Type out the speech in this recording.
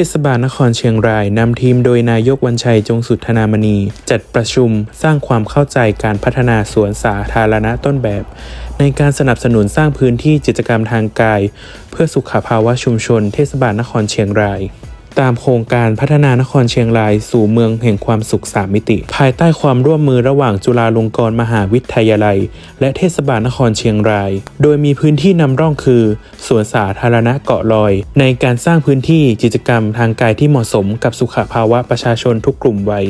ทศบาลนครเชียงรายนำทีมโดยนายกวันชัยจงสุทธนามณี จัดประชุมสร้างความเข้าใจการพัฒนาสวนสาธารณะต้นแบบ ในการสนับสนุนสร้างพื้นที่กิจกรรมทางกาย เพื่อสุขภาวะชุมชนเทศบาลนครเชียงราย ตามโครงการพัฒนานครเชียงราย สู่เมืองแห่งความสุขสามมิติ ภายใต้ความร่วมมือระหว่างจุฬาลงกรณ์มหาวิทยาลัย และเทศบาลนครเชียงราย โดยมีพื้นที่นำร่องคือสวนสาธารณะเกาะลอย ในการสร้างพื้นที่กิจกรรมทางกายที่เหมาะสมกับสุขภาวะประชาชนทุกกลุ่มวัย